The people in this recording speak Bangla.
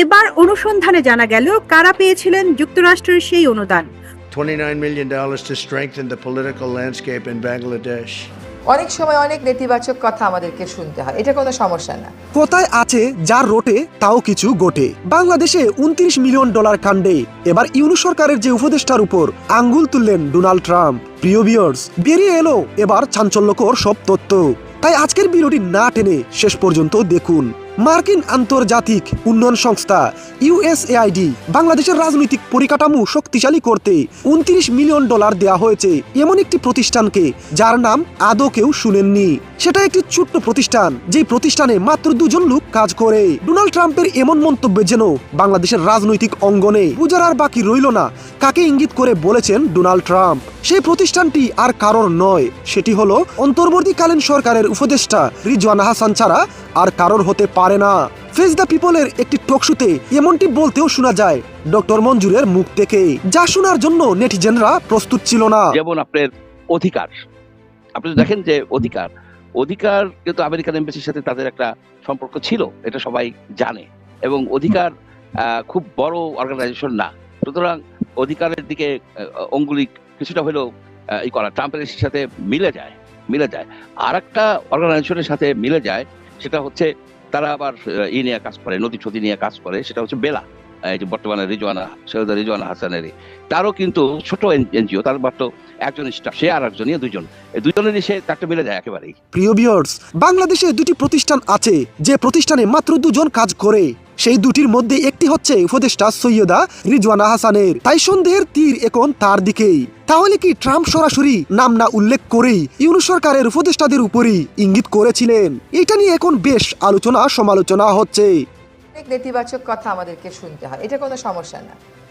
এবার অনুসন্ধানে জানা গেল কারা পেয়েছিলেন যুক্তরাষ্ট্রের সেই অনুদান। $29 million to strengthen the political landscape in Bangladesh. অনেক সময় অনেক নেতিবাচক কথা আমাদেরকে শুনতে হয়। এটা কোনো সমস্যা না। কোথায় আছে যার রোটে তাও কিছু গোটে। বাংলাদেশে উনত্রিশ মিলিয়ন ডলার কাণ্ডে এবার ইউনু সরকারের যে উপদেষ্টার উপর আঙ্গুল তুললেন ডোনাল্ড ট্রাম্প। প্রিয় বিয়ার্স বেরিয়ে এলো এবার চাঞ্চল্যকর সব তথ্য। তাই আজকের ভিডিওটি না টেনে শেষ পর্যন্ত দেখুন। মার্কিন আন্তর্জাতিক উন্নয়ন সংস্থা ইউএসএআইডি বাংলাদেশের রাজনৈতিক পরিকাঠামো শক্তিশালী করতে উনত্রিশ মিলিয়ন ডলার দেওয়া হয়েছে এমন একটি প্রতিষ্ঠানকে, যার নাম আদৌ কেউ শুনেননি। সেটা একটি ছোট্ট প্রতিষ্ঠান, যেই প্রতিষ্ঠানে মাত্র দুজন লোক কাজ করে। ডোনাল্ড ট্রাম্পের এমন মন্তব্য যেন বাংলাদেশের রাজনৈতিক অঙ্গনে বুঝার আর বাকি রইল না, কাকে ইঙ্গিত করে বলেছেন ডোনাল্ড ট্রাম্প। সেই প্রতিষ্ঠানটি আর কারোর নয়। সেটি হলো অন্তর্বর্তীকালীন সরকারের উপদেষ্টা রিজওয়ান হাসান ছাড়া আর কারোর হতে পারে না। ফেস দ্য পিপলের একটি টকশুতে এমনটি বলতেও শোনা যায় ডক্টর মঞ্জুরের মুখ থেকে। যা শোনার জন্য নেটিজেনরা প্রস্তুত ছিল না। যেমন আপনার অধিকার। আপনি দেখেন যে অধিকার। অধিকার কিন্তু আমেরিকান এম্বাসির সাথে তাদের একটা সম্পর্ক ছিল, এটা সবাই জানে। এবং অধিকার খুব বড় অর্গানাইজেশন না। সুতরাং অধিকারের দিকে অঙ্গুলি কিছুটা হলেও আহ, ই করা। ট্রাম্পের সাথে মিলে যায় মিলে যায়। আর একটা অর্গানাইজেশনের সাথে মিলে যায় সেটা হচ্ছে তারা আবার ই নিয়ে কাজ করে নদী ছদি নিয়ে কাজ করে সেটা হচ্ছে বেলা এই যে বর্তমানে রিজওয়ানা সৈয়দা রিজওয়ানা হাসানেরই। তারও কিন্তু ছোট এনজিও তার মাত্র একজন স্টাফ সে আর একজন ইয়ে দুজন। এই দুজনেরই সে তারটা মিলে যায় একেবারেই। প্রিয় বিয়ার্স বাংলাদেশে দুটি প্রতিষ্ঠান আছে যে প্রতিষ্ঠানে মাত্র দুজন কাজ করে। সেই দুটির মধ্যে একটি হচ্ছে উপদেষ্টা সৈয়দা রিজওয়ানা হাসানের তাই সন্দেহের তীর এখন তার দিকেই। তাহলে কি ট্রাম্প সরাসরি নাম না উল্লেখ করেই ইউনু সরকারের উপদেষ্টাদের উপরই ইঙ্গিত করেছিলেন? এটা নিয়ে এখন বেশ আলোচনা সমালোচনা হচ্ছে নেতিবাচক কথা আমাদেরকে শুনতে হয়, এটা কোনো সমস্যা না।